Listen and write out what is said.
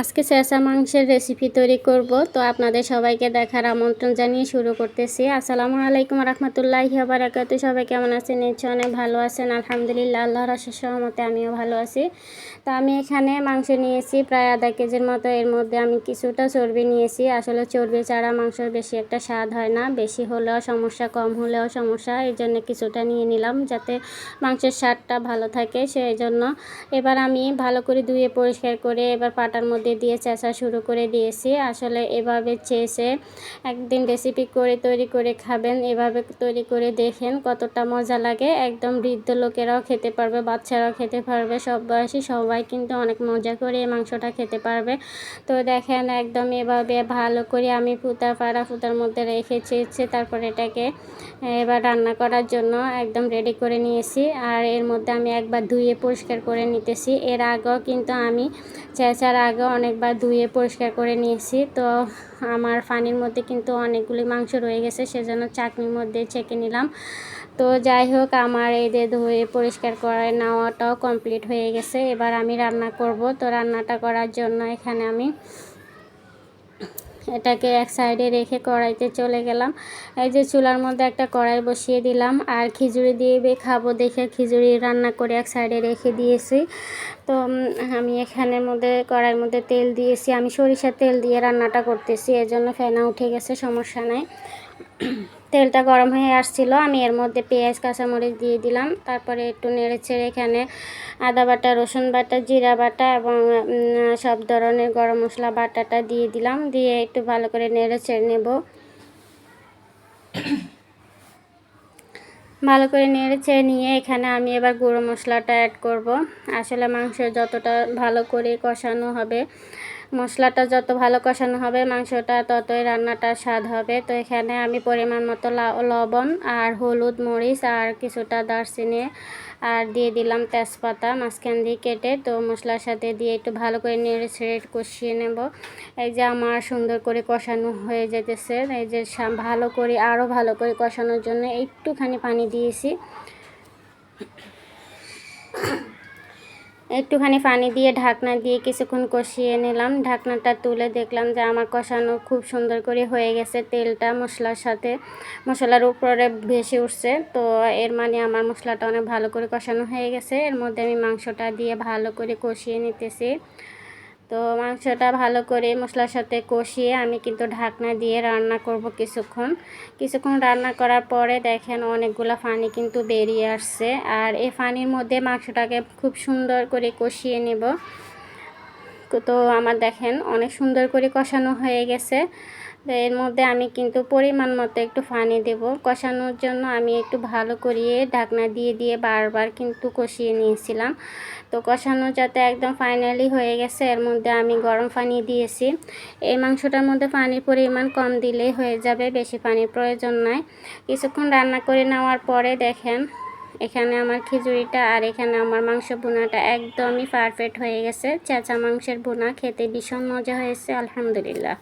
আজকে চেঁচা মাংসের রেসিপি তৈরি করব। তো আপনাদের সবাইকে দেখার আমন্ত্রণ জানিয়ে শুরু করতেছি। আসসালামু আলাইকুম রহমতুল্লাহি বারাকাতু। সবাই কেমন আছেন? নিশ্চয় অনেক ভালো আছেন। আলহামদুলিল্লাহ, আল্লাহর আশেষ সহমতে আমিও ভালো আছি। তো আমি এখানে মাংস নিয়েছি প্রায় আধা কেজির মতো। এর মধ্যে আমি কিছুটা চর্বি নিয়েছি। আসলে চর্বি ছাড়া মাংস বেশি একটা স্বাদ হয় না। বেশি হলেও সমস্যা, কম হলেও সমস্যা। এই জন্য কিছুটা নিয়ে নিলাম যাতে মাংসের স্বাদটা ভালো থাকে। সেই জন্য এবার আমি ভালো করে ধুয়ে পরিষ্কার করে এবার পাটার মধ্যে মধ্যে দিয়ে চেঁচা শুরু করে দিয়েছি। আসলে এভাবে চেষে একদিন রেসিপি করে তৈরি করে খাবেন, এভাবে তৈরি করে দেখেন কতটা মজা লাগে। একদম বৃদ্ধ লোকেরাও খেতে পারবে, বাচ্চারাও খেতে পারবে, সব বয়সী সবাই কিন্তু অনেক মজা করে এই মাংসটা খেতে পারবে। তো দেখেন একদম এভাবে ভালো করে আমি ফুতা, পাড়া ফুতার মধ্যে রেখে চেয়েছি তারপর এটাকে এবার রান্না করার জন্য একদম রেডি করে নিয়েছি। আর এর মধ্যে আমি একবার ধুয়ে পরিষ্কার করে নিতেছি। এর আগেও কিন্তু আমি চেঁচার আগেও অনেকবার ধুয়ে পরিষ্কার করে নিয়েছি। তো আমার ফানির মধ্যে কিন্তু অনেকগুলি মাংস রয়ে গেছে, সেজন্য চাটনির মধ্যে ছেঁকে নিলাম। তো যাই হোক, আমার এই ধুয়ে পরিষ্কার করে নেওয়াটাও কমপ্লিট হয়ে গেছে। এবার আমি রান্না করব। তো রান্নাটা করার জন্য এখানে আমি এটাকে এক সাইডে রেখে কড়াইতে চলে গেলাম। এই যে চুলার মধ্যে একটা কড়াই বসিয়ে দিলাম আর খিচুড়ি দিয়ে খাব দেখে খিচুড়ি রান্না করে এক সাইডে রেখে দিয়েছি। তো আমি এখানের মধ্যে কড়াইয়ের মধ্যে তেল দিয়েছি। আমি সরিষার তেল দিয়ে রান্নাটা করতেছি, এজন্য ফেনা উঠে গেছে, সমস্যা নাই। তেলটা গরম হয়ে আসছিল, আমি এর মধ্যে পেঁয়াজ, কাঁচামরিচ দিয়ে দিলাম। তারপরে একটু নেড়ে ছেড়ে এখানে আদা বাটা, রসুন বাটা, জিরা বাটা এবং সব ধরনের গরম মশলা বাটাটা দিয়ে দিলাম। দিয়ে একটু ভালো করে নেড়ে ছেড়ে নেব। ভালো করে নেড়ে ছেড়ে নিয়ে এখানে আমি এবার গুঁড়ো মশলাটা অ্যাড করব। আসলে মাংস যতটা ভালো করে কষানো হবে মশলাটা যত ভালো কষানো হবে, মাংসটা ততই রান্নাটা স্বাদ হবে। তো এখানে আমি পরিমাণ মতো লবণ আর হলুদ মরিচ আর কিছুটা দারচিনি আর দিয়ে দিলাম তেজপাতা মাঝখান দিয়ে কেটে। তো মশলার সাথে দিয়ে একটু ভালো করে নেড়ে ছেড়ে কষিয়ে নেব। এই যে আমার সুন্দর করে কষানো হয়ে যেতেছে এই যে ভালো করে আরও ভালো করে কষানোর জন্য একটুখানি পানি দিয়েছি। একটুখানি পানি দিয়ে ঢাকনা দিয়ে কিছুক্ষণ কষিয়ে নিলাম। ঢাকনাটা তুলে দেখলাম যে আমার কষানো খুব সুন্দর করে হয়ে গেছে তেলটা মশলার সাথে। মশলার উপরে ভেসে উঠছে, তো এর মানে আমার মশলাটা অনেক ভালো করে কষানো হয়ে গেছে। এর মধ্যে আমি মাংসটা দিয়ে ভালো করে কষিয়ে নিতেছি। তো মাংসটা ভালো করে মশলার সাথে কষিয়ে আমি কিন্তু ঢাকনা দিয়ে রান্না করব কিছুক্ষণ। কিছুক্ষণ রান্না করার পরে দেখেন অনেকগুলো ফানি কিন্তু বেরিয়ে আসছে আর এই ফানির মধ্যে মাংসটাকে খুব সুন্দর করে কষিয়ে নেব। তো আমার দেখেন অনেক সুন্দর করে কষানো হয়ে গেছে। এর মধ্যে আমি কিন্তু পরিমাণ মতো একটু পানি দেব। কষানোর জন্য আমি একটু ভালো করিয়ে ঢাকনা দিয়ে দিয়ে বারবার কিন্তু কষিয়ে নিয়েছিলাম। তো কষানো যাতে একদম ফাইনালি হয়ে গেছে, এর মধ্যে আমি গরম পানি দিয়েছি। এই মাংসটার মধ্যে পানির পরিমাণ কম দিলেই হয়ে যাবে, বেশি পানির প্রয়োজন নাই। কিছুক্ষণ রান্না করে নেওয়ার পরে দেখেন, এখানে আমার খিচুড়িটা আর এখানে আমার মাংস বোনাটা একদমই পারফেক্ট হয়ে গেছে। চেঁচা মাংসের বোনা খেতে ভীষণ মজা হয়েছে, আলহামদুলিল্লাহ।